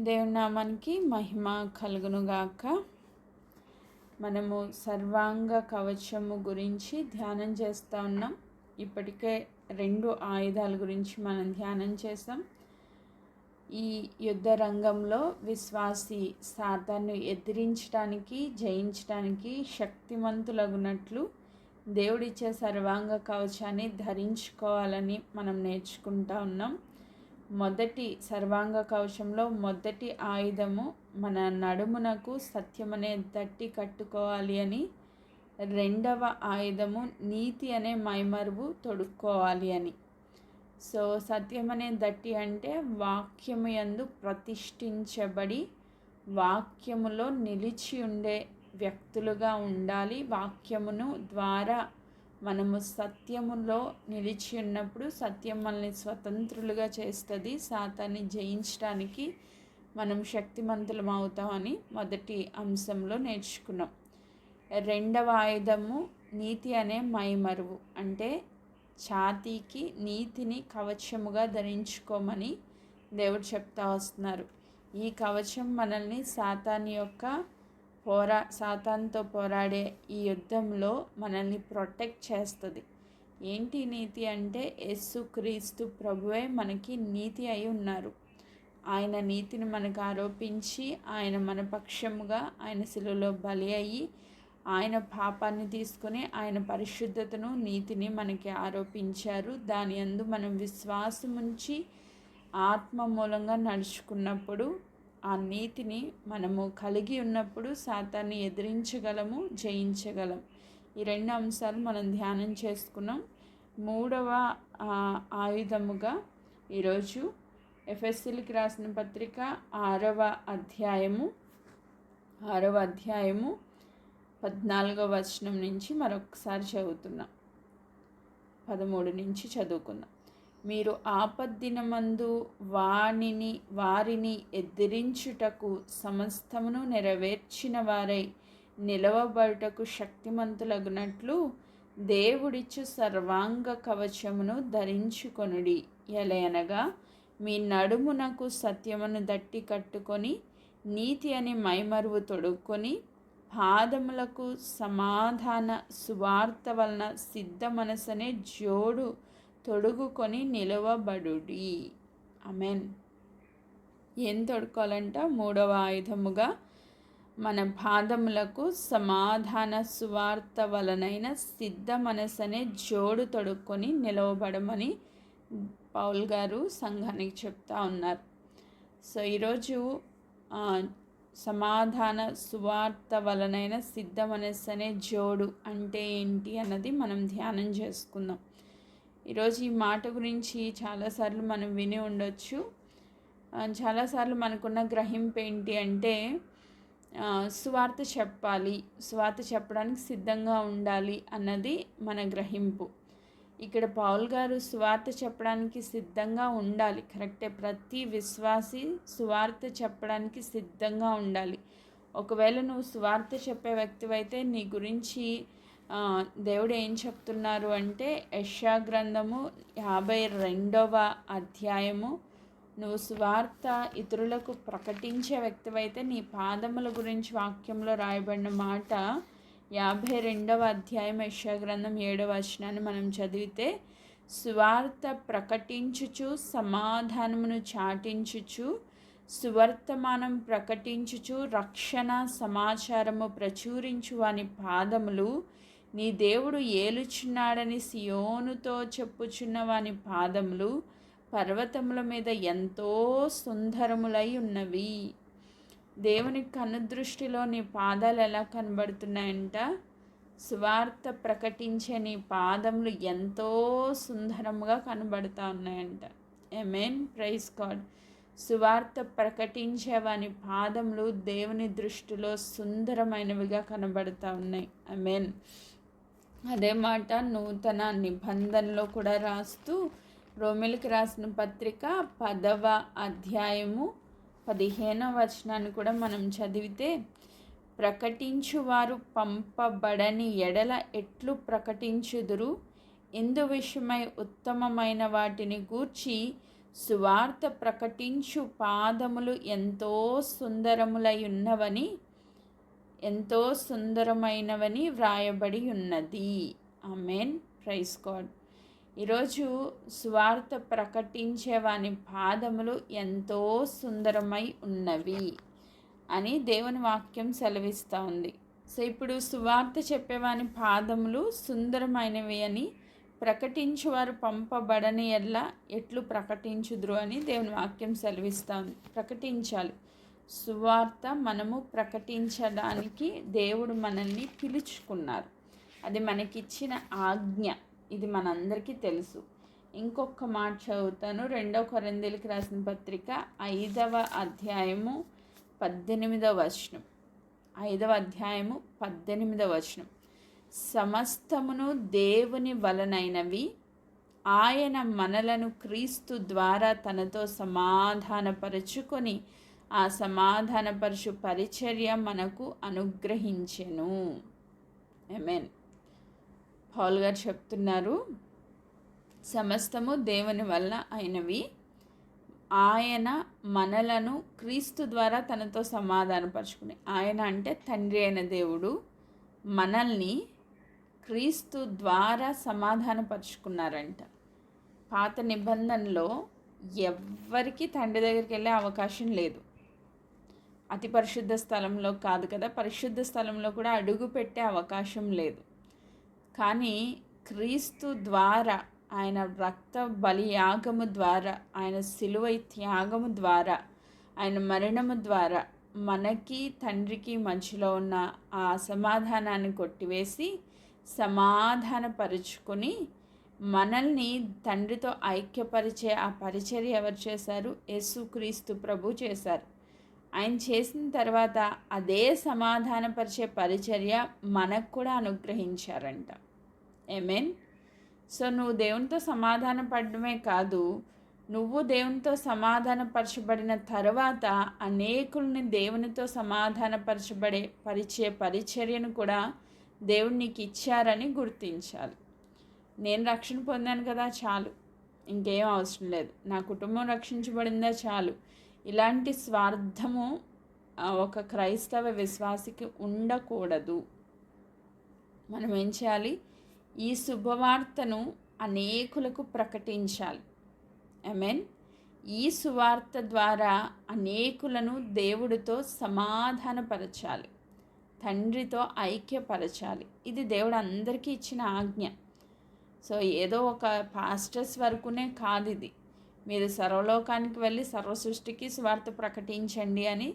దేవుని నామానికి మహిమ కలుగునుగాక. మనము సర్వాంగ కవచము గురించి ధ్యానం చేస్తూ ఉన్నాం. ఇప్పటికే రెండు ఆయుధాల గురించి మనం ధ్యానం చేసాం ఈ యుద్ధ రంగంలో విశ్వాసి సాతాన్ని ఎదిరించడానికి జయించడానికి శక్తిమంతులగునట్లు దేవుడిచ్చే సర్వాంగ కవచాన్ని ధరించుకోవాలని మనం నేర్చుకుంటా ఉన్నాం. మొదటి సర్వాంగ కవచంలో మొదటి ఆయుధము మన నడుమునకు సత్యమనే దట్టి కట్టుకోవాలి అని రెండవ ఆయుధము నీతి అనే మైమరువు తొడుక్కోవాలి అని. సో సత్యం అనే దట్టి అంటే వాక్యము యందు ప్రతిష్ఠించబడి వాక్యములో నిలిచి ఉండే వ్యక్తులుగా ఉండాలి. వాక్యమును ద్వారా మనము సత్యములో నిలిచి ఉన్నప్పుడు సత్యం మనల్ని స్వతంత్రులుగా చేస్తుంది. సాతాన్ని జయించడానికి మనం శక్తిమంతులం అవుతామని మొదటి అంశంలో నేర్చుకున్నాం. రెండవ ఆయుధము నీతి అనే మైమరువు. అంటే ఛాతీకి నీతిని కవచముగా ధరించుకోమని దేవుడు చెప్తా వస్తున్నారు. ఈ కవచం మనల్ని సాతాని యొక్క పోరా సాతాన్తో పోరాడే ఈ యుద్ధంలో మనల్ని ప్రొటెక్ట్ చేస్తుంది. ఏంటి నీతి అంటే యస్సు క్రీస్తు ప్రభువే మనకి నీతి అయి ఉన్నారు. ఆయన నీతిని మనకు ఆరోపించి ఆయన మన పక్షముగా ఆయన శిలువలో బలి అయ్యి ఆయన పాపాన్ని తీసుకొని ఆయన పరిశుద్ధతను నీతిని మనకి ఆరోపించారు. దాని అందు మనం విశ్వాసముంచి ఆత్మ మూలంగా నడుచుకున్నప్పుడు ఆ నీతిని మనము కలిగి ఉన్నప్పుడు శాతాన్ని ఎదిరించగలము జయించగలం. ఈ రెండు అంశాలు మనం ధ్యానం చేసుకున్నాం. మూడవ ఆయుధముగా ఈరోజు ఎఫ్ఎస్సీలకి రాసిన పత్రిక ఆరవ అధ్యాయము ఆరవ అధ్యాయము పద్నాలుగవ వచనం నుంచి మరొకసారి చదువుతున్నాం. పదమూడు నుంచి చదువుకుందాం. మీరు ఆపద్దినమందు వాణిని వారిని ఎదిరించుటకు సమస్తమును నెరవేర్చిన వారై నిలవబడుటకు శక్తిమంతులగునట్లు దేవుడిచ్చు సర్వాంగ కవచమును ధరించుకొనుడి. ఎలయనగా మీ నడుమునకు సత్యమును దట్టి కట్టుకొని నీతి అని మైమరువు తొడుక్కొని పాదములకు సమాధాన సువార్త వలన సిద్ధ మనసనే జోడు తొడుగుకొని నిలవబడుడి. అమెన్ ఏం తొడుకోవాలంట మూడవ ఆయుధముగా మన బాధములకు సమాధాన సువార్త వలనైన సిద్ధ మనసనే జోడు తొడుక్కొని నిలవబడమని పౌల్ గారు సంఘానికి చెప్తా ఉన్నారు. సో ఈరోజు సమాధాన సువార్త వలనైన సిద్ధ మనస్సు అనే జోడు అంటే ఏంటి అన్నది మనం ధ్యానం చేసుకుందాం. ఈరోజు ఈ మాట గురించి చాలాసార్లు మనం విని ఉండొచ్చు. చాలాసార్లు మనకున్న గ్రహింపు ఏంటి అంటే సువార్త చెప్పాలి సువార్త చెప్పడానికి సిద్ధంగా ఉండాలి అన్నది మన గ్రహింపు. ఇక్కడ పౌల్ గారు సువార్త చెప్పడానికి సిద్ధంగా ఉండాలి. కరెక్టే ప్రతి విశ్వాసి సువార్త చెప్పడానికి సిద్ధంగా ఉండాలి. ఒకవేళ నువ్వు సువార్త చెప్పే వ్యక్తివైతే నీ గురించి దేవుడు ఏం చెప్తున్నారు అంటే యశా గ్రంథము యాభై రెండవ అధ్యాయము. నువ్వు సువార్త ఇతరులకు ప్రకటించే వ్యక్తివైతే నీ పాదముల గురించి వాక్యంలో రాయబడిన మాట యాభై రెండవ అధ్యాయం యశాగ్రంథం ఏడవ వచనాన్ని మనం చదివితే సువార్త ప్రకటించుచు సమాధానమును చాటించుచు సువర్తమానం ప్రకటించుచు రక్షణ సమాచారము ప్రచురించు వాని పాదములు నీ దేవుడు ఏలుచున్నాడని సియోనుతో చెప్పుచున్న వాని పాదములు పర్వతముల మీద ఎంతో సుందరములై ఉన్నవి. దేవుని కనుదృష్టిలో నీ పాదాలు ఎలా కనబడుతున్నాయంట? సువార్త ప్రకటించే నీ పాదములు ఎంతో సుందరముగా కనబడుతూ ఉన్నాయంట. ఎమెన్ ప్రైజ్ గాడ్ సువార్త ప్రకటించే వాని పాదములు దేవుని దృష్టిలో సుందరమైనవిగా కనబడుతూ ఉన్నాయి. ఐ అదే మాట నూతన నిబంధనలో కూడా రాస్తూ రోమిల్కి రాసిన పత్రిక పదవ అధ్యాయము పదిహేనవ వచనాన్ని కూడా మనం చదివితే ప్రకటించువారు పంపబడని ఎడల ఎట్లు ప్రకటించుదురు? ఇందు విషయమై ఉత్తమమైన వాటిని గూర్చి సువార్త ప్రకటించు పాదములు ఎంతో సుందరములై ఉన్నవని ఎంతో సుందరమైనవని వ్రాయబడి ఉన్నది. ఆమెన్. Praise God. ఈరోజు స్వార్థ ప్రకటించే వాని పాదములు ఎంతో సుందరమై ఉన్నవి అని దేవుని వాక్యం సెలవిస్తూ ఉంది. సో ఇప్పుడు సువార్త చెప్పేవాని పాదములు సుందరమైనవి అని ప్రకటించువారు పంపబడని ఎట్లా ఎట్లు ప్రకటించుదురు అని దేవుని వాక్యం సెలవిస్తూ ఉంది. ప్రకటించాలి. సువార్త మనము ప్రకటించడానికి దేవుడు మనల్ని పిలుచుకున్నారు. అది మనకిచ్చిన ఆజ్ఞ. ఇది మనందరికీ తెలుసు. ఇంకొక మాట చదువుతాను. రెండవ కొరందేలికి రాసిన పత్రిక ఐదవ అధ్యాయము పద్దెనిమిదవ వచనం. ఐదవ అధ్యాయము పద్దెనిమిదవ వచనం. సమస్తమును దేవుని వలనైనవి ఆయన మనలను క్రీస్తు ద్వారా తనతో సమాధానపరుచుకొని ఆ సమాధానపరుచు పరిచర్య మనకు అనుగ్రహించెను. ఎమెన్ పౌల్ గారు చెప్తున్నారు సమస్తము దేవుని వల్ల అయినవి. ఆయన మనలను క్రీస్తు ద్వారా తనతో సమాధానపరుచుకుని ఆయన అంటే తండ్రి అయిన దేవుడు మనల్ని క్రీస్తు ద్వారా సమాధానపరుచుకున్నారంట పాత నిబంధనలో ఎవ్వరికీ తండ్రి దగ్గరికి వెళ్ళే అవకాశం లేదు. అతి పరిశుద్ధ స్థలంలో కాదు కదా పరిశుద్ధ స్థలంలో కూడా అడుగు పెట్టే అవకాశం లేదు. కానీ క్రీస్తు ద్వారా ఆయన రక్త బలియాగము ద్వారా ఆయన సిలువ త్యాగము ద్వారా ఆయన మరణము ద్వారా మనకి తండ్రికి మధ్యలో ఉన్న ఆ అసమాధానాన్ని కొట్టివేసి సమాధానపరుచుకొని మనల్ని తండ్రితో ఐక్యపరిచే ఆ పరిచర్య ఎవరు చేశారు? యేసుక్రీస్తు ప్రభు చేశారు. ఆయన చేసిన తర్వాత అదే సమాధానపరిచే పరిచర్య మనకు కూడా అనుగ్రహించారంట. ఏమేన్ సో నువ్వు దేవునితో సమాధాన పడడమే కాదు నువ్వు దేవునితో సమాధానపరచబడిన తర్వాత అనేకుల్ని దేవునితో సమాధానపరచబడే పరిచే పరిచర్యను కూడా దేవుడు నీకు ఇచ్చారని గుర్తించాలి. నేను రక్షణ పొందాను కదా చాలు. ఇంకేం అవసరం లేదు. నా కుటుంబం రక్షించబడిందా చాలు. ఇలాంటి స్వార్థము ఒక క్రైస్తవ విశ్వాసికి ఉండకూడదు. మనం ఏం చేయాలి? ఈ శుభవార్తను అనేకులకు ప్రకటించాలి. ఐ మీన్ ఈ సువార్త ద్వారా అనేకులను దేవుడితో సమాధానపరచాలి. తండ్రితో ఐక్యపరచాలి. ఇది దేవుడు అందరికీ ఇచ్చిన ఆజ్ఞ. సో ఏదో ఒక పాస్టర్స్ వరకునే కాదు ఇది. మీరు సర్వలోకానికి వెళ్ళి సర్వ సృష్టికి స్వార్థ ప్రకటించండి అని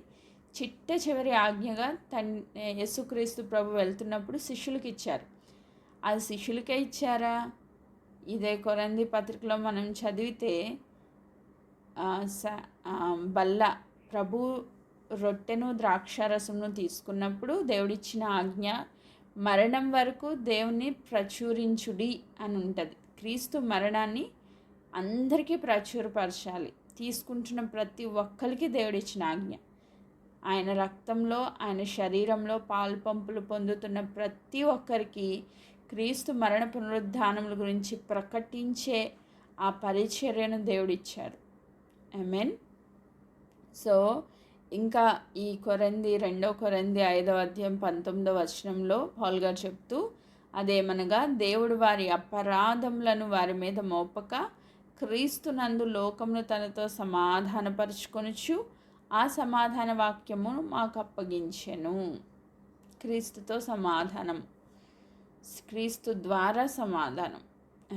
చిట్ట చివరి ఆజ్ఞగా తన్ యేసుక్రీస్తు ప్రభు వెళ్తున్నప్పుడు శిష్యులకి ఇచ్చారు. అది శిష్యులకే ఇచ్చారా? ఇదే కొరంది పత్రికలో మనం చదివితే బల్ల ప్రభు రొట్టెను ద్రాక్షారసమును తీసుకున్నప్పుడు దేవుడిచ్చిన ఆజ్ఞ మరణం వరకు దేవుని ప్రచురించుడి అని ఉంటుంది. క్రీస్తు మరణాన్ని అందరికీ ప్రచురపరచాలి తీసుకుంటున్న ప్రతి ఒక్కరికి దేవుడిచ్చిన ఆజ్ఞ. ఆయన రక్తంలో ఆయన శరీరంలో పాలు పంపులు పొందుతున్న ప్రతి ఒక్కరికి క్రీస్తు మరణ పునరుద్ధానముల గురించి ప్రకటించే ఆ పరిచర్యను దేవుడిచ్చారు. ఐ మీన్ సో ఇంకా ఈ కొరంది రెండో కొరంది ఐదవ అధ్యాయం పంతొమ్మిదవ వచనంలో పాల్ గారు చెప్తూ అదేమనగా దేవుడు వారి అపరాధములను వారి మీద మోపక క్రీస్తునందు లోకమును తనతో సమాధానపరుచుకొనుచు ఆ సమాధాన వాక్యమును మాకు అప్పగించెను క్రీస్తుతో సమాధానం. క్రీస్తు ద్వారా సమాధానం.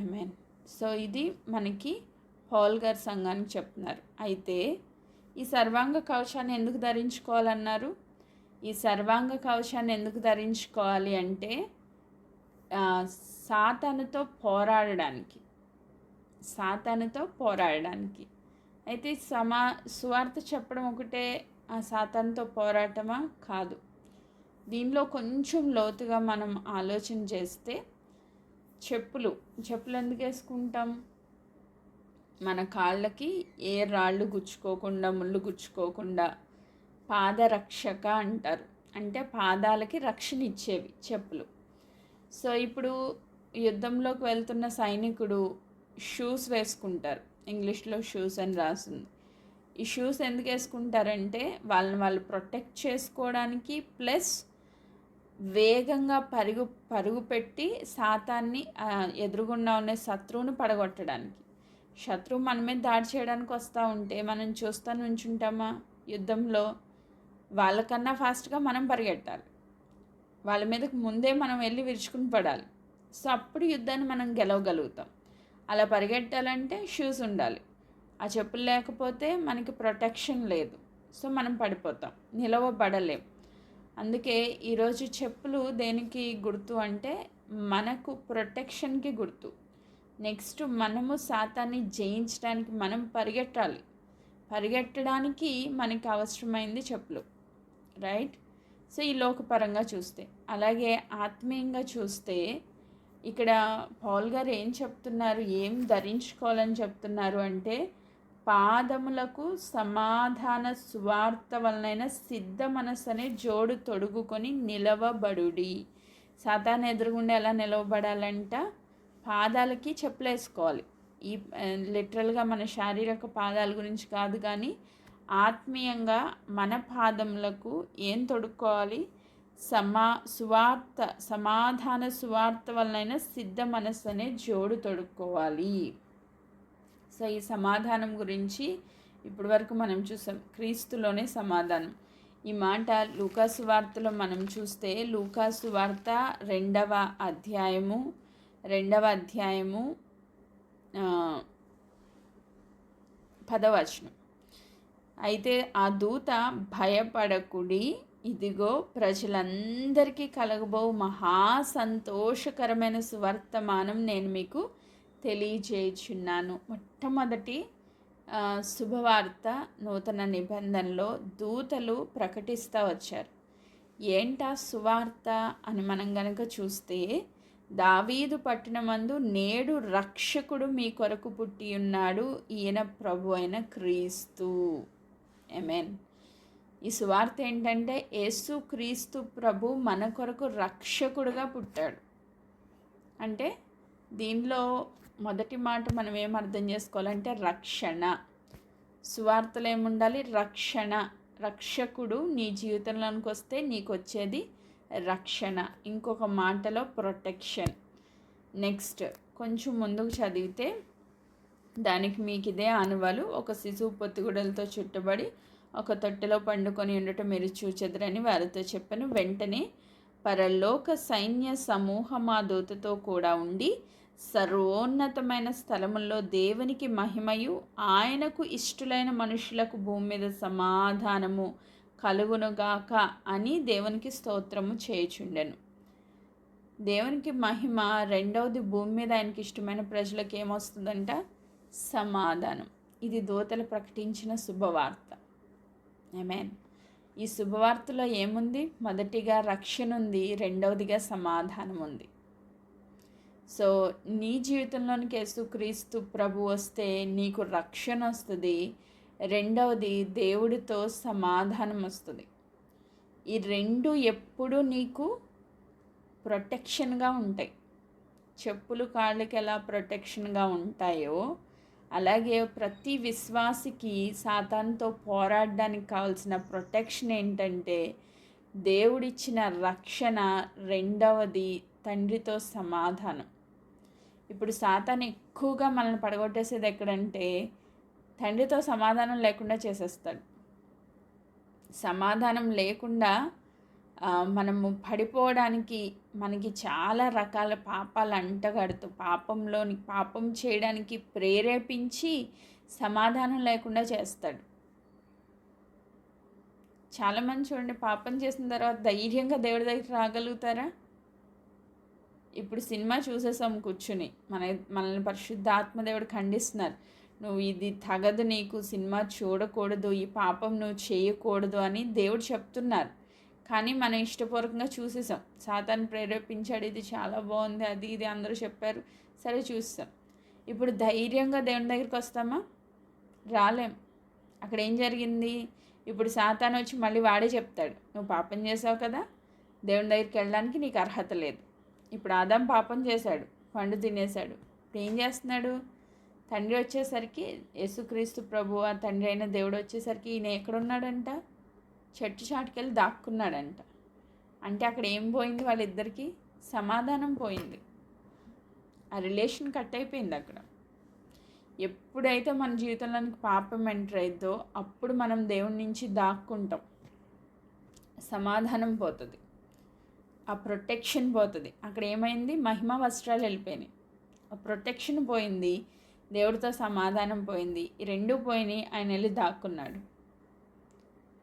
ఐ మీన్ సో ఇది మనకి పాల్ గారి సంఘానికి చెప్తున్నారు. అయితే ఈ సర్వాంగ కవచాన్ని ఎందుకు ధరించుకోవాలన్నారు? ఈ సర్వాంగ కవచాన్ని ఎందుకు ధరించుకోవాలి అంటే సాతానుతో పోరాడడానికి. సాతానుతో పోరాడడానికి. అయితే సమా సువార్త చెప్పడం ఒకటే ఆ సాతానుతో పోరాటమా? కాదు. దీనిలో కొంచెం లోతుగా మనం ఆలోచన చేస్తే చెప్పులు చెప్పులు ఎందుకు వేసుకుంటాం? మన కాళ్ళకి ఏ రాళ్ళు గుచ్చుకోకుండా ముళ్ళు గుచ్చుకోకుండా పాదరక్షక అంటారు. అంటే పాదాలకి రక్షణ ఇచ్చేవి చెప్పులు. సో ఇప్పుడు యుద్ధంలోకి వెళ్తున్న సైనికుడు షూస్ వేసుకుంటారు. ఇంగ్లీష్లో షూస్ అని రాసింది. ఈ షూస్ ఎందుకు వేసుకుంటారంటే వాళ్ళని వాళ్ళు ప్రొటెక్ట్ చేసుకోవడానికి ప్లస్ వేగంగా పరుగు పరుగు పెట్టి శాతాన్ని ఎదురుగుండా ఉండే శత్రువును పడగొట్టడానికి. శత్రువు మన మీద దాడి చేయడానికి వస్తూ ఉంటే మనం చూస్తూ నుంచుంటామా? యుద్ధంలో వాళ్ళకన్నా ఫాస్ట్గా మనం పరిగెట్టాలి. వాళ్ళ మీదకి ముందే మనం వెళ్ళి విరుచుకుని పడాలి. సో అప్పుడు యుద్ధాన్ని మనం గెలవగలుగుతాం. అలా పరిగెట్టాలంటే షూస్ ఉండాలి. ఆ చెప్పులు లేకపోతే మనకి ప్రొటెక్షన్ లేదు. సో మనం పడిపోతాం. నిలవబడలేం. అందుకే ఈరోజు చెప్పులు దేనికి గుర్తు అంటే మనకు ప్రొటెక్షన్కి గుర్తు. నెక్స్ట్ మనము శాతాన్ని జయించడానికి మనం పరిగెట్టాలి. పరిగెట్టడానికి మనకి అవసరమైంది చెప్పులు. రైట్ సో ఈ లోకపరంగా చూస్తే. అలాగే ఆత్మీయంగా చూస్తే ఇక్కడ పాల్ గారు ఏం చెప్తున్నారు? ఏం ధరించుకోవాలని చెప్తున్నారు అంటే పాదములకు సమాధాన సువార్త వలనైన సిద్ధ మనస్సు అనే జోడు తొడుగుకొని నిలవబడుడి. సాతాన్ని ఎదురుగుండా ఎలా నిలవబడాలంట? పాదాలకి చెప్పులేసుకోవాలి. ఈ లిటరల్గా మన శారీరక పాదాల గురించి కాదు కానీ ఆత్మీయంగా మన పాదములకు ఏం తొడుక్కోవాలి? సమా సువార్త సమాధాన సువార్త వలనైనా సిద్ధ మనస్సు అనే జోడు తొడుక్కోవాలి. సో ఈ సమాధానం గురించి ఇప్పటి వరకు మనం చూసాం. క్రీస్తులోనే సమాధానం. ఈ మాట లూకాసు వార్తలో మనం చూస్తే లూకాసు వార్త రెండవ అధ్యాయము రెండవ అధ్యాయము పదవచనం. అయితే ఆ దూత భయపడకుడి ఇదిగో ప్రజలందరికీ కలగబో మహా సంతోషకరమైన సువర్తమానం నేను మీకు తెలియజేయుచున్నాను. మొట్టమొదటి శుభవార్త నూతన నిబంధనలో దూతలు ప్రకటిస్తూ వచ్చారు. ఏంటా సువార్త అని మనం గనక చూస్తే దావీదు పట్టణమందు నేడు రక్షకుడు మీ కొరకు పుట్టి ఉన్నాడు ఈయన ప్రభు అయిన క్రీస్తు. ఎమెన్ ఈ సువార్త ఏంటంటే యేసు క్రీస్తు ప్రభు మన కొరకు రక్షకుడుగా పుట్టాడు. అంటే దీనిలో మొదటి మాట మనం ఏం అర్థం చేసుకోవాలంటే రక్షణ. సువార్తలు ఏముండాలి? రక్షణ. రక్షకుడు నీ జీవితంలోనికి వస్తే నీకు వచ్చేది రక్షణ. ఇంకొక మాటలో ప్రొటెక్షన్. నెక్స్ట్ కొంచెం ముందుకు చదివితే దానికి మీకు ఇదే అనువలు ఒక శిశువు పొత్తిగుడలతో చుట్టబడి ఒక తొట్టెలో పండుకొని ఉండటం మీరు చూచెదరని వారితో చెప్పను. వెంటనే పరలోక సైన్య సమూహమా దూతతో కూడా ఉండి సర్వోన్నతమైన స్థలముల్లో దేవునికి మహిమయు ఆయనకు ఇష్టులైన మనుషులకు భూమి మీద సమాధానము కలుగునుగాక అని దేవునికి స్తోత్రము చేయుచుండెను. దేవునికి మహిమ రెండవది భూమి మీద ఆయనకి ఇష్టమైన ప్రజలకు ఏమొస్తుందంట? సమాధానం. ఇది దూతలు ప్రకటించిన శుభవార్త. ఐమెన్ ఈ శుభవార్తలో ఏముంది? మొదటిగా రక్షణ ఉంది రెండవదిగా సమాధానం ఉంది. సో నీ జీవితంలోనికి యేసుక్రీస్తు ప్రభు వస్తే నీకు రక్షణ వస్తుంది. రెండవది దేవుడితో సమాధానం వస్తుంది. ఈ రెండు ఎప్పుడూ నీకు ప్రొటెక్షన్గా ఉంటాయి. చెప్పులు కాళ్ళకి ఎలా ప్రొటెక్షన్గా ఉంటాయో అలాగే ప్రతి విశ్వాసికి సాతాన్తో పోరాడడానికి కావాల్సిన ప్రొటెక్షన్ ఏంటంటే దేవుడిచ్చిన రక్షణ రెండవది తండ్రితో సమాధానం. ఇప్పుడు సాతాన్ ఎక్కువగా మనల్ని పడగొట్టేసేది ఎక్కడంటే తండ్రితో సమాధానం లేకుండా చేసేస్తాడు. సమాధానం లేకుండా మనము పడిపోవడానికి మనకి చాలా రకాల పాపాలు అంటగడుతూ పాపంలోని పాపం చేయడానికి ప్రేరేపించి సమాధానం లేకుండా చేస్తాడు. చాలామంది చూడండి పాపం చేసిన తర్వాత ధైర్యంగా దేవుడి దగ్గర రాగలుగుతారా? ఇప్పుడు సినిమా చూసేసాం కూర్చుని. మన మనల్ని పరిశుద్ధ ఆత్మదేవుడు ఖండిస్తున్నారు. నువ్వు ఇది తగదు నీకు సినిమా చూడకూడదు ఈ పాపం నువ్వు చేయకూడదు అని దేవుడు చెప్తున్నారు. కానీ మనం ఇష్టపూర్వకంగా చూసేసాం. సాతాన్ని ప్రేరేపించాడు ఇది చాలా బాగుంది అది ఇది అందరూ చెప్పారు. సరే చూస్తాం ఇప్పుడు ధైర్యంగా దేవుని దగ్గరికి వస్తామా? రాలేం. అక్కడ ఏం జరిగింది? ఇప్పుడు సాతాన్ వచ్చి మళ్ళీ వాడే చెప్తాడు. నువ్వు పాపం చేసావు కదా దేవుని దగ్గరికి వెళ్ళడానికి నీకు అర్హత లేదు. ఇప్పుడు ఆదాం పాపం చేశాడు పండు తినేశాడు. ఇప్పుడు ఏం చేస్తున్నాడు? తండ్రి వచ్చేసరికి యేసుక్రీస్తు ప్రభు ఆ తండ్రి అయిన దేవుడు వచ్చేసరికి ఈయన ఎక్కడున్నాడంట? చెట్టు చాటుకెళ్ళి దాక్కున్నాడంట. అంటే అక్కడ ఏం పోయింది వాళ్ళిద్దరికీ? సమాధానం పోయింది. ఆ రిలేషన్ కట్ అయిపోయింది అక్కడ. ఎప్పుడైతే మన జీవితంలోనికి పాపం ఎంటర్ అయిద్దో అప్పుడు మనం దేవుడి నుంచి దాక్కుంటాం. సమాధానం పోతుంది. ఆ ప్రొటెక్షన్ పోతుంది. అక్కడ ఏమైంది? మహిమ వస్త్రాలు వెళ్ళిపోయినాయి. ఆ ప్రొటెక్షన్ పోయింది. దేవుడితో సమాధానం పోయింది. ఈ రెండు పోయినాయి. ఆయన వెళ్ళి దాక్కున్నాడు.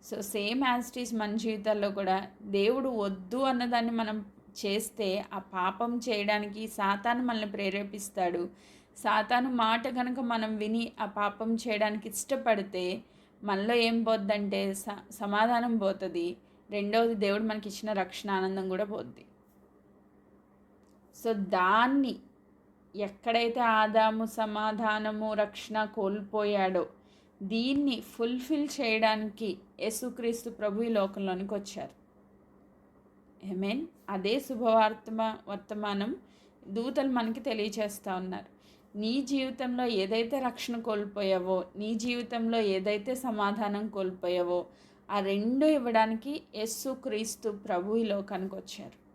సో సేమ్ యాజిటీస్ మన జీవితాల్లో కూడా దేవుడు వద్దు అన్నదాన్ని మనం చేస్తే ఆ పాపం చేయడానికి సాతాను మనల్ని ప్రేరేపిస్తాడు. సాతాను మాట కనుక మనం విని ఆ పాపం చేయడానికి ఇష్టపడితే మనలో ఏం పోద్దంటే స సమాధానం పోతుంది. రెండవది దేవుడు మనకి ఇచ్చిన రక్షణ ఆనందం కూడా పోద్ది. సో దాన్ని ఎక్కడైతే ఆదాము సమాధానము రక్షణ కోల్పోయాడో దీన్ని ఫుల్ఫిల్ చేయడానికి యేసుక్రీస్తు ప్రభు ఈ లోకంలోనికి వచ్చారు. మీన్ అదే శుభవార్తమ వర్తమానం దూతలు మనకి తెలియచేస్తూ ఉన్నారు. నీ జీవితంలో ఏదైతే రక్షణ కోల్పోయావో నీ జీవితంలో ఏదైతే సమాధానం కోల్పోయావో ఆ రెండు ఇవ్వడానికి యస్సు క్రీస్తు ప్రభు ఈ లోకానికి వచ్చారు.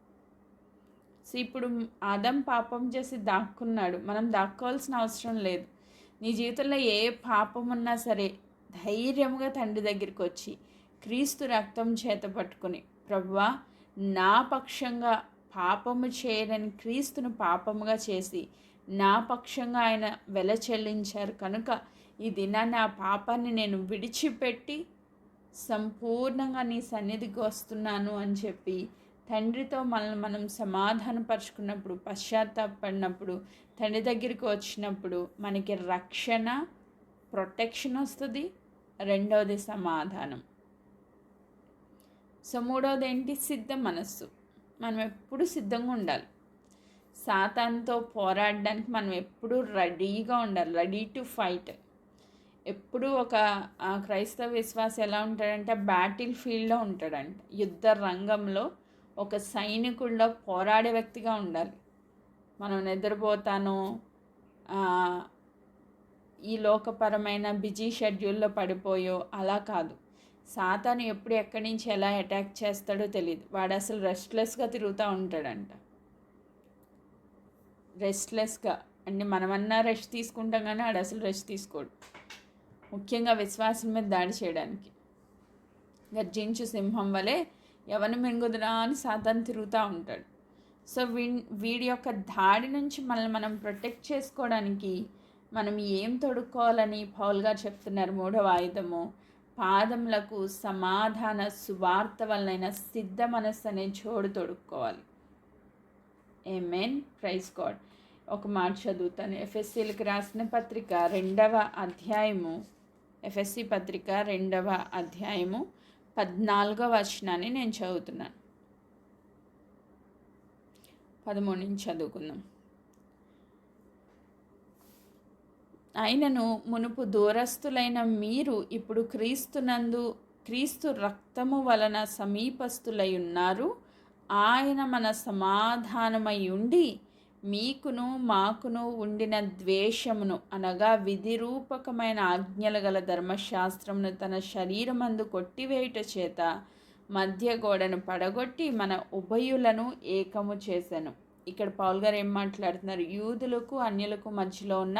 సో ఇప్పుడు ఆదం పాపం చేసి దాక్కున్నాడు. మనం దాక్కోవాల్సిన అవసరం లేదు. నీ జీవితంలో ఏ పాపం ఉన్నా సరే ధైర్యంగా తండ్రి దగ్గరికి వచ్చి క్రీస్తు రక్తం చేత పట్టుకుని ప్రభువా నా పక్షంగా పాపము చేయరని క్రీస్తును పాపముగా చేసి నా పక్షంగా ఆయన వెల చెల్లించారు కనుక ఈ దినాన్ని ఆ పాపాన్ని నేను విడిచిపెట్టి సంపూర్ణంగా నీ సన్నిధికి వస్తున్నాను అని చెప్పి తండ్రితో మనల్ని మనం సమాధానపరుచుకున్నప్పుడు పశ్చాత్తాపడినప్పుడు తండ్రి దగ్గరికి వచ్చినప్పుడు మనకి రక్షణ ప్రొటెక్షన్ వస్తుంది. రెండవది సమాధానం. సో మూడవది ఏంటి సిద్ధ మనస్సు. మనం ఎప్పుడు సిద్ధంగా ఉండాలి. సాతాన్తో పోరాడడానికి మనం ఎప్పుడు రెడీగా ఉండాలి. Ready to fight. ఎప్పుడు ఒక క్రైస్తవ విశ్వాసం ఎలా ఉంటాడంటే బ్యాటిల్ ఫీల్డ్లో ఉంటాడంట. యుద్ధ రంగంలో ఒక సైనికుల్లో పోరాడే వ్యక్తిగా ఉండాలి. మనం నిద్రపోతాను ఈ లోకపరమైన బిజీ షెడ్యూల్లో పడిపోయో అలా కాదు. సాతాను ఎప్పుడు ఎక్కడి నుంచి ఎలా అటాక్ చేస్తాడో తెలియదు వాడు అసలు రెస్ట్లెస్గా తిరుగుతూ ఉంటాడంట. రెస్ట్లెస్గా. అంటే మనమన్నా రెస్ట్ తీసుకుంటాం కానీ వాడు అసలు రెస్ట్ తీసుకోడు. ముఖ్యంగా విశ్వాసం మీద దాడి చేయడానికి. గర్జించు సింహం వలె ఎవరిని మింగుదురా అని సాధన తిరుగుతూ ఉంటాడు. సో వీ వీడి యొక్క దాడి నుంచి మనల్ని మనం ప్రొటెక్ట్ చేసుకోవడానికి మనం ఏం తొడుక్కోవాలని పౌల్ గారు చెప్తున్నారు మూడవ ఆయుధము. పాదములకు సమాధాన సువార్త వలనైన సిద్ధ మనస్సు అనే చోడు తొడుక్కోవాలి. ఏ మెయిన్ ప్రైజ్ గాడ్ ఒక మాట చదువుతాను. ఎఫ్ఎస్సీలకు రాసిన పత్రిక రెండవ అధ్యాయము. ఎఫ్ఎస్సి పత్రిక రెండవ అధ్యాయము. పద్నాలుగో వచనాన్ని నేను చదువుతున్నాను. పదమూడు నుంచి చదువుకుందాం. అయినను మునుపు దూరస్తులైన మీరు ఇప్పుడు క్రీస్తునందు క్రీస్తు రక్తము వలన సమీపస్తులై ఉన్నారు. ఆయన మన సమాధానమై ఉండి మీకును మాకును ఉండిన ద్వేషమును అనగా విధిరూపకమైన ఆజ్ఞలు గల ధర్మశాస్త్రమును తన శరీరమందు కొట్టివేయుట చేత మధ్య గోడను పడగొట్టి మన ఉభయులను ఏకము చేశాను ఇక్కడ పౌల్ గారు ఏం మాట్లాడుతున్నారు? యూదులకు అన్యులకు మధ్యలో ఉన్న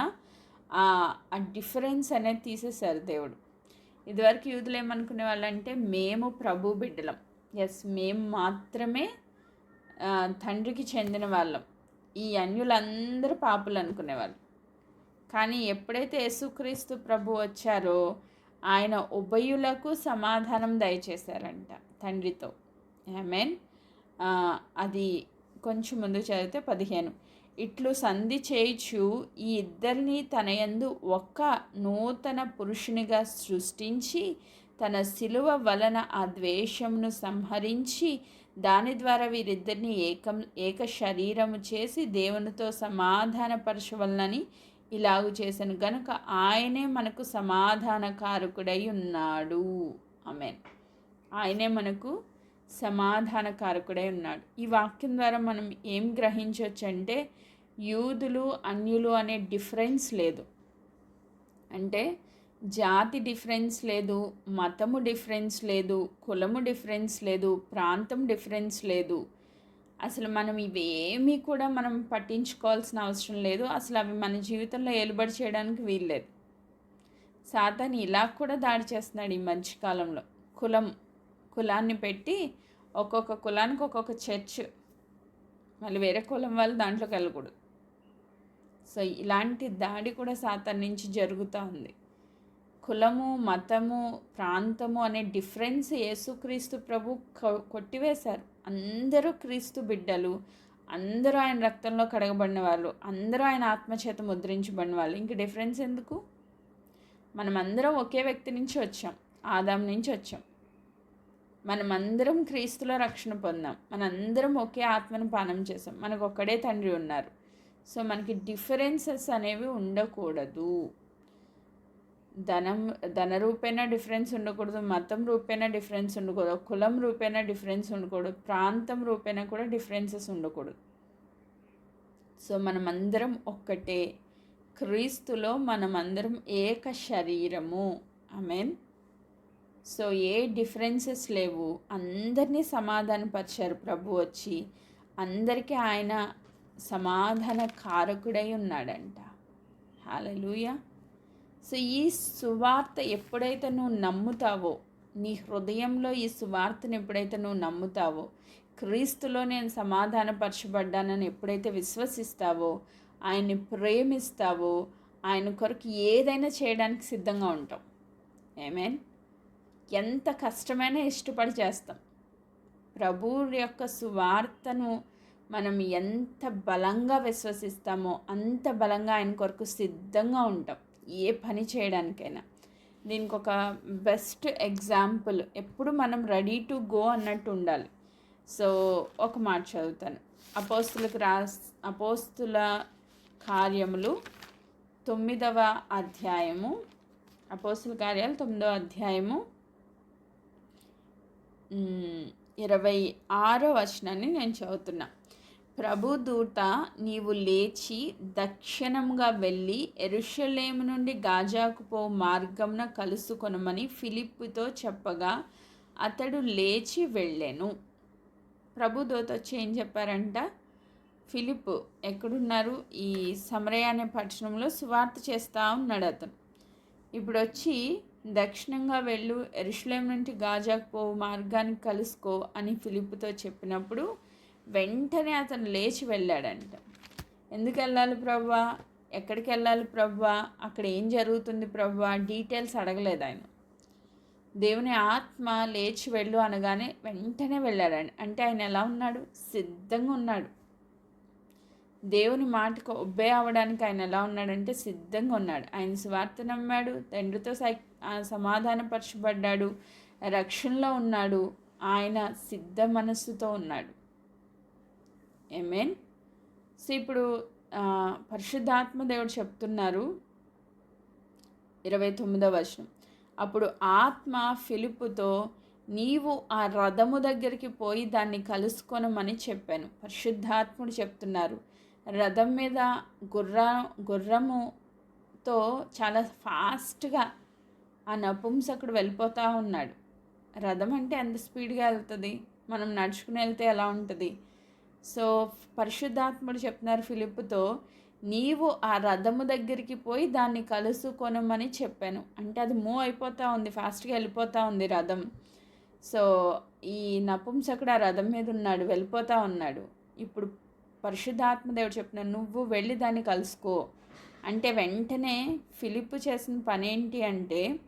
ఆ డిఫరెన్స్ అనేది తీసేశారు దేవుడు. ఇదివరకు యూదులు ఏమనుకునే వాళ్ళంటే మేము ప్రభు బిడ్డలం. ఎస్ మేము మాత్రమే తండ్రికి చెందిన వాళ్ళం. ఈ అన్యులందరూ పాపులు అనుకునేవాళ్ళు. కానీ ఎప్పుడైతే యేసుక్రీస్తు ప్రభు వచ్చారో ఆయన ఉభయులకు సమాధానం దయచేశారంట తండ్రితో. మీన్ అది కొంచెం ముందు చదివితే పదిహేను. ఇట్లు సంధి చేయిచు ఈ ఇద్దరిని తనయందు ఒక్క నూతన పురుషునిగా సృష్టించి తన శిలువ వలన ఆ ద్వేషమును సంహరించి దాని ద్వారా వీరిద్దరిని ఏకం ఏక శరీరము చేసి దేవునితో సమాధానపరచవలనని ఇలాగు చేశాను. కనుక ఆయనే మనకు సమాధానకారకుడై ఉన్నాడు. ఆమెన్. ఆయనే మనకు సమాధానకారకుడై ఉన్నాడు. ఈ వాక్యం ద్వారా మనం ఏం గ్రహించవచ్చు అంటే యూదులు అన్యులు అనే డిఫరెన్స్ లేదు. అంటే జాతి డిఫరెన్స్ లేదు మతము డిఫరెన్స్ లేదు కులము డిఫరెన్స్ లేదు ప్రాంతం డిఫరెన్స్ లేదు. అసలు మనం ఇవేమీ కూడా మనం పట్టించుకోవాల్సిన అవసరం లేదు. అసలు అవి మన జీవితంలో ఏలుబడి చేయడానికి వీల్లేదు. సాతాన్ని ఇలా కూడా దాడి చేస్తున్నాడు ఈ మధ్యకాలంలో కులం కులాన్ని పెట్టి ఒక్కొక్క కులానికి ఒక్కొక్క చర్చ్. మళ్ళీ వేరే కులం వాళ్ళు దాంట్లోకి వెళ్ళకూడదు. సో ఇలాంటి దాడి కూడా సాతాన్ నుంచి జరుగుతూ ఉంది. కులము మతము ప్రాంతము అనే డిఫరెన్స్ యేసుక్రీస్తు ప్రభు కొట్టివేశారు. అందరూ క్రీస్తు బిడ్డలు. అందరూ ఆయన రక్తంలో కడగబడిన వాళ్ళు అందరూ ఆయన ఆత్మచేత ముద్రించబడిన వాళ్ళు ఇంక డిఫరెన్స్ ఎందుకు? మనమందరం ఒకే వ్యక్తి నుంచి వచ్చాం. ఆదాం నుంచి వచ్చాం. మనమందరం క్రీస్తులో రక్షణ పొందాం. మనందరం ఒకే ఆత్మను పానం చేసాం మనకు ఒక్కడే తండ్రి ఉన్నారు. సో మనకి డిఫరెన్సెస్ అనేవి ఉండకూడదు. ధనం ధన రూపేణ డిఫరెన్స్ ఉండకూడదు మతం రూపేణ డిఫరెన్స్ ఉండకూడదు కులం రూపేణ డిఫరెన్స్ ఉండకూడదు ప్రాంతం రూపేణ కూడా డిఫరెన్సెస్ ఉండకూడదు. సో మనమందరం ఒక్కటే క్రీస్తులో మనమందరం ఏక శరీరము. I mean so A differences లేవు. అందరినీ సమాధానపరిచారు ప్రభు వచ్చి. అందరికీ ఆయన సమాధాన కారకుడై ఉన్నాడంట. హాలూయ సో ఈ సువార్త ఎప్పుడైతే నువ్వు నమ్ముతావో నీ హృదయంలో ఈ సువార్తను ఎప్పుడైతే నువ్వు నమ్ముతావో క్రీస్తులో నేను సమాధానపరచబడ్డానని ఎప్పుడైతే విశ్వసిస్తావో ఆయన్ని ప్రేమిస్తావో ఆయన కొరకు ఏదైనా చేయడానికి సిద్ధంగా ఉంటాం ఏమేన్ ఎంత కష్టమైనా ఇష్టపడి చేస్తాం. ప్రభు యొక్క సువార్తను మనం ఎంత బలంగా విశ్వసిస్తామో అంత బలంగా ఆయన కొరకు సిద్ధంగా ఉంటాం. ఏ పని చేయడానికైనా. దీనికి ఒక బెస్ట్ ఎగ్జాంపుల్. ఎప్పుడు మనం రెడీ టు గో అన్నట్టు ఉండాలి. సో ఒక మాట చదువుతాను. అపోస్తులకు రా అపోస్తుల కార్యములు తొమ్మిదవ అధ్యాయము. అపోస్తుల కార్యాలు తొమ్మిదవ అధ్యాయము. ఇరవై ఆరో వచనాన్ని నేను చదువుతున్నా. ప్రభుదూత నీవు లేచి దక్షిణంగా వెళ్ళి ఎరుషలేము నుండి గాజాకు పో మార్గంన కలుసుకొనమని ఫిలిప్పుతో చెప్పగా అతడు లేచి వెళ్ళాను. ప్రభుదూత వచ్చి ఏం చెప్పారంట? ఫిలిప్ ఎక్కడున్నారు? ఈ సమరయ అనే పట్టణంలో సువార్త చేస్తూ ఉన్నాడు అతను. ఇప్పుడు వచ్చి దక్షిణంగా వెళ్ళు ఎరుషలేం నుండి గాజాకు పో మార్గానికి కలుసుకో అని ఫిలిప్తో చెప్పినప్పుడు వెంటనే అతను లేచి వెళ్ళాడంట. ఎందుకు వెళ్ళాలి ప్రవ్వా? ఎక్కడికి వెళ్ళాలి ప్రవ్వా? అక్కడ ఏం జరుగుతుంది ప్రవ్వా? డీటెయిల్స్ అడగలేదు ఆయన. దేవుని ఆత్మ లేచి వెళ్ళు అనగానే వెంటనే వెళ్ళాడండి అంటే ఆయన ఎలా ఉన్నాడు? సిద్ధంగా ఉన్నాడు. దేవుని మాటకు ఒబ్బే అవ్వడానికి ఆయన ఎలా ఉన్నాడంటే సిద్ధంగా ఉన్నాడు. ఆయన స్వార్థ నమ్మాడు తండ్రితో సై సమాధానపరచబడ్డాడు రక్షణలో ఉన్నాడు. ఆయన సిద్ధ మనస్సుతో ఉన్నాడు. ఏమేన్ సో ఇప్పుడు పరిశుద్ధాత్మ దేవుడు చెప్తున్నారు ఇరవై తొమ్మిదవ వర్షం అప్పుడు ఆత్మ ఫిలిప్పుతో నీవు ఆ రథము దగ్గరికి పోయి దాన్ని కలుసుకొనమని చెప్పాను. పరిశుద్ధాత్ముడు చెప్తున్నారు. రథం మీద గుర్ర గుర్రముతో చాలా ఫాస్ట్గా ఆ నపుంసకుడు వెళ్ళిపోతూ ఉన్నాడు. రథం అంటే ఎంత స్పీడ్గా వెళ్తుంది? మనం నడుచుకుని వెళ్తే ఎలా ఉంటుంది? సో పరిశుద్ధాత్ముడు చెప్తున్నారు ఫిలిప్తో నీవు ఆ రథము దగ్గరికి పోయి దాన్ని కలుసుకొనమని చెప్పాను. అంటే అది మూవ్ అయిపోతూ ఉంది ఫాస్ట్గా వెళ్ళిపోతూ ఉంది రథం. సో ఈ నపుంసకుడు ఆ రథం మీద ఉన్నాడు వెళ్ళిపోతూ ఉన్నాడు. ఇప్పుడు పరిశుద్ధాత్మ దేవుడు చెప్పిన నువ్వు వెళ్ళి దాన్ని కలుసుకో. అంటే వెంటనే ఫిలిప్ చేసిన పని ఏంటి అంటే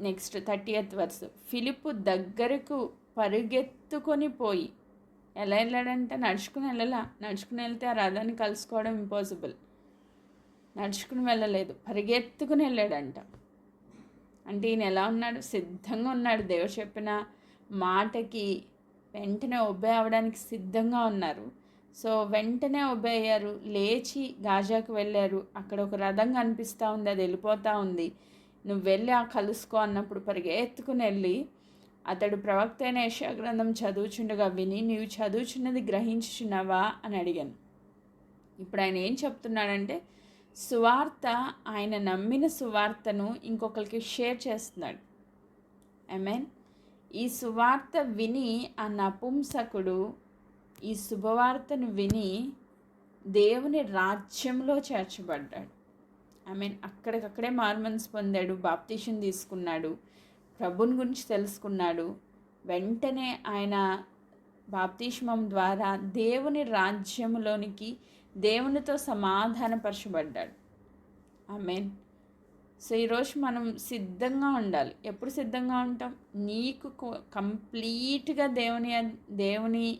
next thirty eighth verse. Philip దగ్గరకు పరుగెత్తుకొని పోయి ఎలా వెళ్ళాడంటే నడుచుకుని వెళ్ళలా. నడుచుకుని వెళ్తే ఆ రథాన్ని కలుసుకోవడం ఇంపాసిబుల్ నడుచుకుని వెళ్ళలేదు. పరిగెత్తుకుని వెళ్ళాడంట. అంటే ఈయన ఎలా ఉన్నాడు? సిద్ధంగా ఉన్నాడు. దేవుడు చెప్పిన మాటకి వెంటనే ఒబ్బే అవడానికి సిద్ధంగా ఉన్నారు. సో వెంటనే ఒబ్బే అయ్యారు. లేచి గాజాకు వెళ్ళారు. అక్కడ ఒక రథం కనిపిస్తూ ఉంది. అది వెళ్ళిపోతూ ఉంది. నువ్వు వెళ్ళి ఆ కలుసుకో అన్నప్పుడు పరిగెత్తుకుని వెళ్ళి అతడు ప్రవక్త అయిన యశాగ్రంథం చదువుచుండగా విని నీవు చదువుచున్నది గ్రహించుచున్నావా? అని అడిగాను. ఇప్పుడు ఆయన ఏం చెప్తున్నాడంటే సువార్త ఆయన నమ్మిన సువార్తను ఇంకొకరికి షేర్ చేస్తున్నాడు. ఐ మీన్ ఈ సువార్త విని ఆ నపుంసకుడు ఈ శుభవార్తను విని దేవుని రాజ్యంలో చేర్చబడ్డాడు. ఐ మీన్ అక్కడికక్కడే మార్మన్స్ పొందాడు బాప్తీషన్ తీసుకున్నాడు. ప్రభుని గురించి తెలుసుకున్నాడు. వెంటనే ఆయన బాప్తిష్మం ద్వారా దేవుని రాజ్యంలోనికి దేవునితో సమాధానపరచబడ్డాడు. ఐ మీన్ సో ఈరోజు మనం సిద్ధంగా ఉండాలి. ఎప్పుడు సిద్ధంగా ఉంటాం? నీకు కంప్లీట్గా దేవుని దేవుని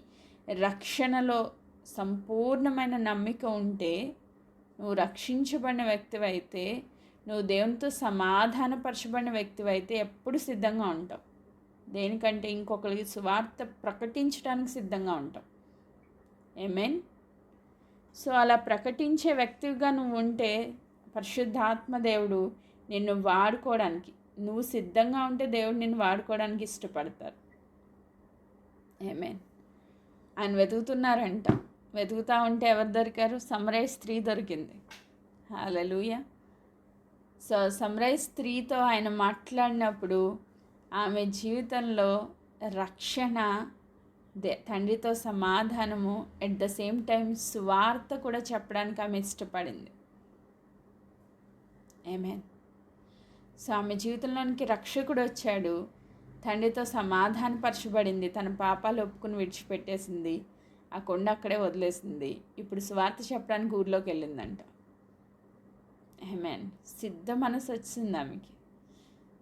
రక్షణలో సంపూర్ణమైన నమ్మిక ఉంటే నువ్వు రక్షించబడిన వ్యక్తివైతే నువ్వు దేవునితో సమాధానపరచబడిన వ్యక్తివైతే ఎప్పుడు సిద్ధంగా ఉంటావు. దేనికంటే ఇంకొకరికి సువార్త ప్రకటించడానికి సిద్ధంగా ఉంటాం ఏమేన్ సో అలా ప్రకటించే వ్యక్తిగా నువ్వు ఉంటే పరిశుద్ధాత్మ దేవుడు నిన్ను వాడుకోవడానికి నువ్వు సిద్ధంగా ఉంటే దేవుడు నిన్ను వాడుకోవడానికి ఇష్టపడతారు. ఏమేన్ ఆయన వెతుకుతున్నారంట. వెతుకుతా ఉంటే ఎవరు దొరికారు? సమరే స్త్రీ దొరికింది. హలో సో సమ్రైజ్ స్త్రీతో ఆయన మాట్లాడినప్పుడు ఆమె జీవితంలో రక్షణ తండ్రితో సమాధానము ఎట్ ద సేమ్ టైం స్వార్థ కూడా చెప్పడానికి ఆమె ఇష్టపడింది. ఏమే సో ఆమె జీవితంలోనికి రక్షకుడు వచ్చాడు. తండ్రితో సమాధానపరచబడింది. తన పాపాలు ఒప్పుకుని విడిచిపెట్టేసింది. ఆ కొండ అక్కడే వదిలేసింది. ఇప్పుడు స్వార్థ చెప్పడానికి ఊర్లోకి వెళ్ళిందంట. హెమెన్ సిద్ధ మనసు వచ్చింది ఆమెకి.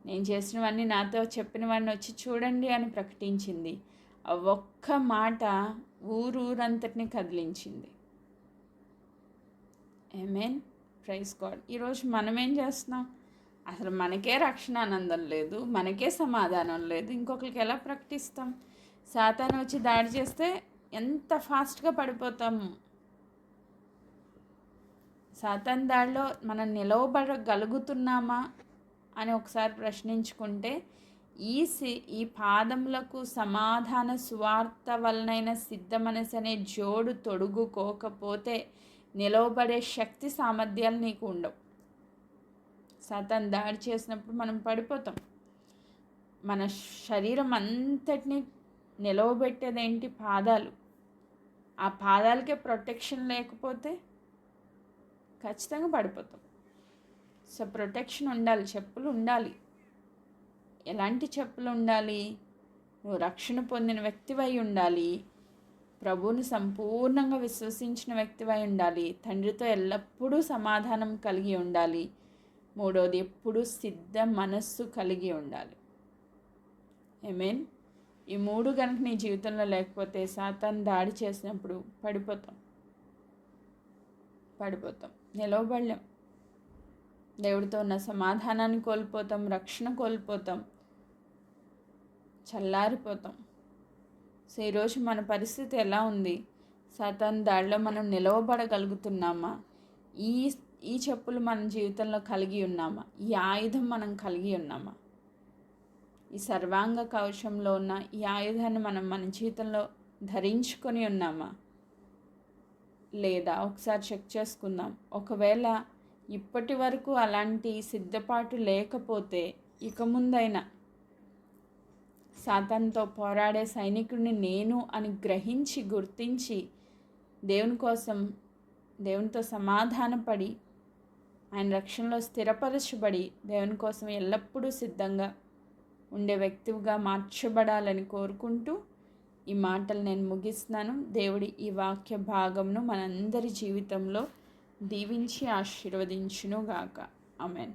నేను చేసినవన్నీ నాతో చెప్పినవన్నీ వచ్చి చూడండి అని ప్రకటించింది. ఆ ఒక్క మాట ఊరూరంతటిని కదిలించింది. ఏమేన్ ప్రైజ్ గాడ్ ఈరోజు మనం ఏం చేస్తున్నాం? అసలు మనకే రక్షణ ఆనందం లేదు మనకే సమాధానం లేదు. ఇంకొకరికి ఎలా ప్రకటిస్తాం? సాతాను వచ్చి దాడి చేస్తే ఎంత ఫాస్ట్గా పడిపోతాము? సాతాన్ దాడిలో మనం నిలవబడగలుగుతున్నామా అని ఒకసారి ప్రశ్నించుకుంటే ఈ సి ఈ పాదములకు సమాధాన సువార్త వలనైన సిద్ధ మనసు అనే జోడు తొడుగుకోకపోతే నిలవబడే శక్తి సామర్థ్యాలు నీకు ఉండవు. సతం దాడి చేసినప్పుడు మనం పడిపోతాం. మన శరీరం అంతటిని నిలవబెట్టేదేంటి? పాదాలు. ఆ పాదాలకే ప్రొటెక్షన్ లేకపోతే ఖచ్చితంగా పడిపోతాం. సో ప్రొటెక్షన్ ఉండాలి చెప్పులు ఉండాలి. ఎలాంటి చెప్పులు ఉండాలి? నువ్వు రక్షణ పొందిన వ్యక్తివై ఉండాలి. ప్రభువుని సంపూర్ణంగా విశ్వసించిన వ్యక్తివై ఉండాలి. తండ్రితో ఎల్లప్పుడూ సమాధానం కలిగి ఉండాలి. మూడోది ఎప్పుడూ సిద్ధ మనస్సు కలిగి ఉండాలి. ఐ మీన్ ఈ మూడు కనుక నీ జీవితంలో లేకపోతే సాతాన్ దాడి చేసినప్పుడు పడిపోతాం. పడిపోతాం. నిలవబడలేం. దేవుడితో ఉన్న సమాధానాన్ని కోల్పోతాం రక్షణ కోల్పోతాం చల్లారిపోతాం. సో ఈరోజు మన పరిస్థితి ఎలా ఉంది? సాతాన్ దాడిలో మనం నిలవబడగలుగుతున్నామా? ఈ ఈ చెప్పులు మన జీవితంలో కలిగి ఉన్నామా? ఈ ఆయుధం మనం కలిగి ఉన్నామా? ఈ సర్వాంగ కవచంలో ఉన్న ఈ ఆయుధాన్ని మనం మన జీవితంలో ధరించుకొని ఉన్నామా? లేదా ఒకసారి చెక్ చేసుకుందాం. ఒకవేళ ఇప్పటి వరకు అలాంటి సిద్ధపాటు లేకపోతే ఇక ముందైనా సాతాన్తో పోరాడే సైనికుడిని నేను అని గ్రహించి గుర్తించి దేవుని కోసం దేవునితో సమాధానపడి ఆయన రక్షణలో స్థిరపరచబడి దేవుని కోసం ఎల్లప్పుడూ సిద్ధంగా ఉండే వ్యక్తిగా మార్చబడాలని కోరుకుంటూ ఈ మాటలు నేను ముగిస్తున్నాను. దేవుడి ఈ వాక్య భాగంను మనందరి జీవితంలో దీవించి ఆశీర్వదించునుగాక. అమెన్